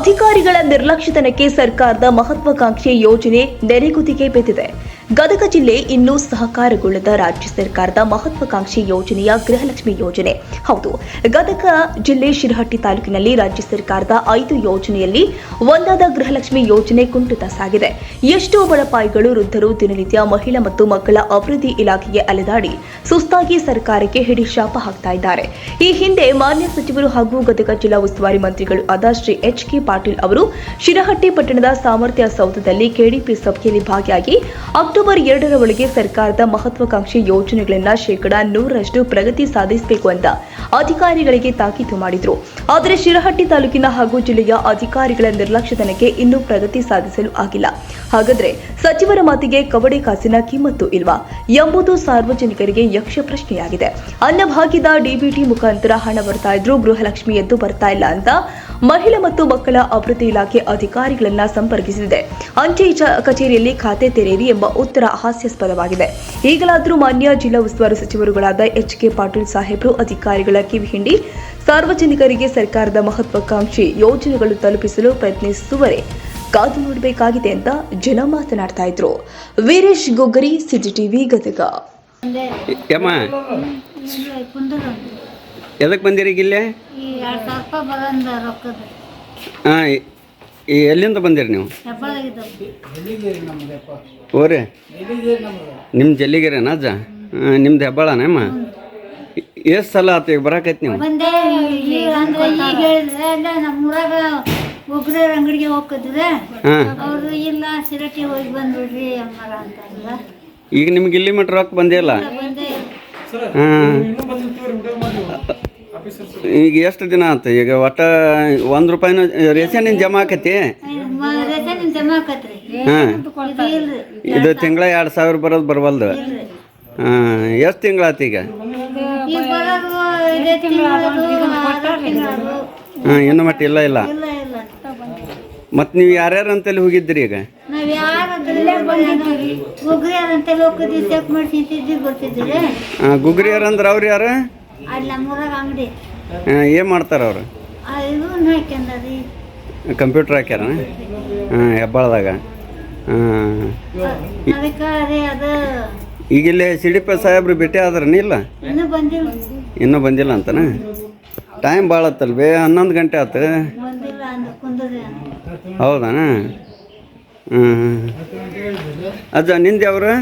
ಅಧಿಕಾರಿಗಳ ನಿರ್ಲಕ್ಷ್ಯತನಕ್ಕೆ ಸರ್ಕಾರದ ಮಹತ್ವಾಕಾಂಕ್ಷಿ ಯೋಜನೆ ನೆರೆಗುದಿಗೆ ಬಿದ್ದಿದೆ ಗದಗ ಜಿಲ್ಲೆ ಇನ್ನೂ ಸಹಕಾರಗೊಳ್ಳದ ರಾಜ್ಯ ಸರ್ಕಾರದ ಮಹತ್ವಾಕಾಂಕ್ಷಿ ಯೋಜನೆಯ ಗೃಹಲಕ್ಷ್ಮಿ ಯೋಜನೆ. ಹೌದು, ಗದಗ ಜಿಲ್ಲೆ ಶಿರಹಟ್ಟಿ ತಾಲೂಕಿನಲ್ಲಿ ರಾಜ್ಯ ಸರ್ಕಾರದ ಐದು ಯೋಜನೆಯಲ್ಲಿ ಒಂದಾದ ಗೃಹಲಕ್ಷ್ಮಿ ಯೋಜನೆ ಕುಂಠಿತ ಸಾಗಿದೆ. ಎಷ್ಟೋ ಬಡಪಾಯಿಗಳು ವೃದ್ಧರು, ದಿನನಿತ್ಯ ಮಹಿಳಾ ಮತ್ತು ಮಕ್ಕಳ ಅಭಿವೃದ್ಧಿ ಇಲಾಖೆಗೆ ಅಲೆದಾಡಿ ಸುಸ್ತಾಗಿ ಸರ್ಕಾರಕ್ಕೆ ಹಿಡಿ ಶಾಪ ಹಾಕ್ತಾ ಇದ್ದಾರೆ. ಈ ಹಿಂದೆ ಮಾನ್ಯ ಸಚಿವರು ಹಾಗೂ ಗದಗ ಜಿಲ್ಲಾ ಉಸ್ತುವಾರಿ ಮಂತ್ರಿಗಳು ಆದ ಶ್ರೀ ಎಚ್ ಕೆ ಪಾಟೀಲ್ ಅವರು ಶಿರಹಟ್ಟಿ ಪಟ್ಟಣದ ಸಾಮರ್ಥ್ಯ ಸೌಧದಲ್ಲಿ ಕೆಡಿಪಿ ಸಭೆಯಲ್ಲಿ ಭಾಗಿಯಾಗಿ ಅಕ್ಟೋಬರ್ ಎರಡರ ಒಳಗೆ ಸರ್ಕಾರದ ಮಹತ್ವಾಕಾಂಕ್ಷಿ ಯೋಜನೆಗಳನ್ನ ಶೇಕಡ ನೂರರಷ್ಟು ಪ್ರಗತಿ ಸಾಧಿಸಬೇಕು ಅಂತ ಅಧಿಕಾರಿಗಳಿಗೆ ತಾಕೀತು ಮಾಡಿದ್ರು. ಆದರೆ ಶಿರಹಟ್ಟಿ ತಾಲೂಕಿನ ಹಾಗೂ ಜಿಲ್ಲೆಯ ಅಧಿಕಾರಿಗಳ ನಿರ್ಲಕ್ಷ್ಯತನಕ್ಕೆ ಇನ್ನೂ ಪ್ರಗತಿ ಸಾಧಿಸಲು ಆಗಿಲ್ಲ. ಹಾಗಾದ್ರೆ ಸಚಿವರ ಮಾತಿಗೆ ಕವಡೆ ಕಾಸಿನ ಕಿಮ್ಮತ್ತು ಇಲ್ವಾ? ಎಂಬುದು ಸಾರ್ವಜನಿಕರಿಗೆ ಯಕ್ಷ ಪ್ರಶ್ನೆಯಾಗಿದೆ. ಅನ್ನಭಾಗ್ಯದ ಡಿಬಿಟಿ ಮುಖಾಂತರ ಹಣ ಬರ್ತಾ ಇದ್ರು, ಗೃಹಲಕ್ಷ್ಮಿ ಎದ್ದು ಬರ್ತಾ ಇಲ್ಲ ಅಂತ ಮಹಿಳಾ ಮತ್ತು ಮಕ್ಕಳ ಅಭಿವೃದ್ಧಿ ಇಲಾಖೆ ಅಧಿಕಾರಿಗಳನ್ನ ಸಂಪರ್ಕಿಸಿದೆ ಅಂಚೆ ಚ- ಕಚೇರಿಯಲ್ಲಿ ಖಾತೆ ತೆರೆಯಿರಿ ಎಂಬ ಉತ್ತರ ಹಾಸ್ಯಾಸ್ಪದವಾಗಿದೆ ಈಗಲಾದರೂ ಮಾನ್ಯ ಜಿಲ್ಲಾ ಉಸ್ತುವಾರಿ ಸಚಿವರುಗಳಾದ ಎಚ್ ಕೆ ಪಾಟೀಲ್ ಸಾಹೇಬರು ಅಧಿಕಾರಿಗಳ ಕಿವಿ ಹಿಂಡಿ ಸಾರ್ವಜನಿಕರಿಗೆ ಸರ್ಕಾರದ ಮಹತ್ವಾಕಾಂಕ್ಷಿ ಯೋಜನೆಗಳು ತಲುಪಿಸಲು ಪ್ರಯತ್ನಿಸುವರೆ ಕಾದು ನೋಡಬೇಕಾಗಿದೆ ಅಂತ ಜನ ಮಾತನಾಡ್ತಾ ಇದ್ರು ವೀರೇಶ್ ಗೊಗ್ಗರಿ ಸಿಟಿಟಿವಿ ಗದಗ ಎದಕ್ಕೆ ಬಂದಿರಿ ಈಗ ಇಲ್ಲೇ? ಈ ಎರಡು ಸಾವಿರ ರೂಪಾಯಿ ಬರಂದ ರೊಕ್ಕದ. ಹಾಂ ಎಲ್ಲಿಂದ ಬಂದಿರಿ ನೀವು? ಹೆಬ್ಬಾಳಾಗಿದ್ದವು ಓರಿ ನಿಮ್ಮ ಜಲ್ಲಿಗೆರೆನ ಅಜ್ಜ? ಹಾಂ ನಿಮ್ದು ಹೆಬ್ಬಾಳನಮ್ಮ ಎಷ್ಟು ಸಲ ಆತು ಈಗ ಬರಾಕೈತಿ ನೀವು? ಬಂದೆ ಈಗ ಅಂದ್ರೆ ಈಗ ಹೇಳಿದ್ರೆ ಅಲ್ಲ ನಮ್ಮೂರಾಗ ಒಬ್ಬರೇ ಅಂಗಡಿಗೆ ಹಾಂ. ಅವರು ಇಲ್ಲ ಸಿರಟಿ ಹೋಗಿ ಬಂದ್ಬಿಡ್ರಿ ಅಮ್ಮಾರ ಈಗ ನಿಮ್ಗೆ ಇಲ್ಲಿ ಮಟ್ಟ ರೊಕ್ಕ ಬಂದಿಲ್ಲ ಬಂದೆ ಹಾಂ. ಈಗ ಎಷ್ಟು ದಿನ ಅಂತ? ಈಗ ಒಟ್ಟ ಒಂದು ರೂಪಾಯಿನೂ ರೇಷನ್ ಜಮಾ ಆಕತಿ? ಹಾಂ. ಇದು ತಿಂಗಳ ಎರಡು ಸಾವಿರ ಬರೋದು ಬರವಲ್ದು. ಹಾಂ ಎಷ್ಟು ತಿಂಗಳಾತು ಈಗ? ಹಾಂ ಇನ್ನು ಮಟ್ಟ ಇಲ್ಲ ಇಲ್ಲ. ಮತ್ತು ನೀವು ಯಾರ್ಯಾರು ಅಂತಲ್ಲಿ ಹೋಗಿದ್ರಿ ಈಗ? ಗುಗ್ರಿಯರ್ ಅಂದ್ರೆ ಅವ್ರು ಯಾರು? ನಮ್ಮೂರಾಗ ಅಂಗಡಿ. ಏನು ಮಾಡ್ತಾರೆ ಅವರು? ಹಾಕ್ಯಂದ್ರಿ ಕಂಪ್ಯೂಟ್ರ್ ಹಾಕ್ಯಾರ? ಹಾಂ ಹೆಬ್ಬಾಳದಾಗ. ಹಾಂ. ಅದಕ್ಕೆ ರೀ ಅದು. ಈಗ ಇಲ್ಲಿ ಸಿ ಡಿ ಪಿ ಸಾಹೇಬ್ರು ಭೇಟಿ ಆದ್ರನ ಇಲ್ಲ? ಇನ್ನೂ ಬಂದಿಲ್ಲ. ಇನ್ನೂ ಬಂದಿಲ್ಲ ಅಂತನ? ಟೈಮ್ ಭಾಳ ಆತಲ್ಲ ಬೇ ಹನ್ನೊಂದು ಗಂಟೆ ಆತು ಬಂದಿಲ್ಲ ಕುಂದ್ರಿ ಹೌದಾನ? ಹ್ಞೂ ಅಜ್ಜ ನಿಂದು ಯಾವ್ರು?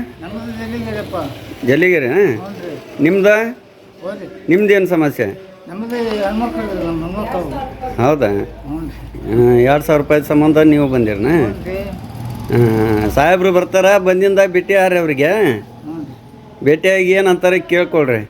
ಜಲ್ಲಿಗೆರೆ ನಿಮ್ದು? ನಿಮ್ದೇನು ಸಮಸ್ಯೆ? ನಮ್ಮದು ಹೆಣ್ಮಕ್ಳು ನಮ್ಮ ಹೆಣ್ಮಕ್ಳು ಹೌದಾ? ಎರಡು ಸಾವಿರ ರೂಪಾಯಿ ಸಂಬಂಧ ನೀವು ಬಂದಿರನ? ಸಾಹೇಬ್ರು ಬರ್ತಾರ ಬಂದಿಂದ ಭೇಟಿ ಆರ್ರಿ ಅವ್ರಿಗೆ. ಭೇಟಿಯಾಗಿ ಏನಂತಾರೆ ಕೇಳ್ಕೊಳ್ರಿ.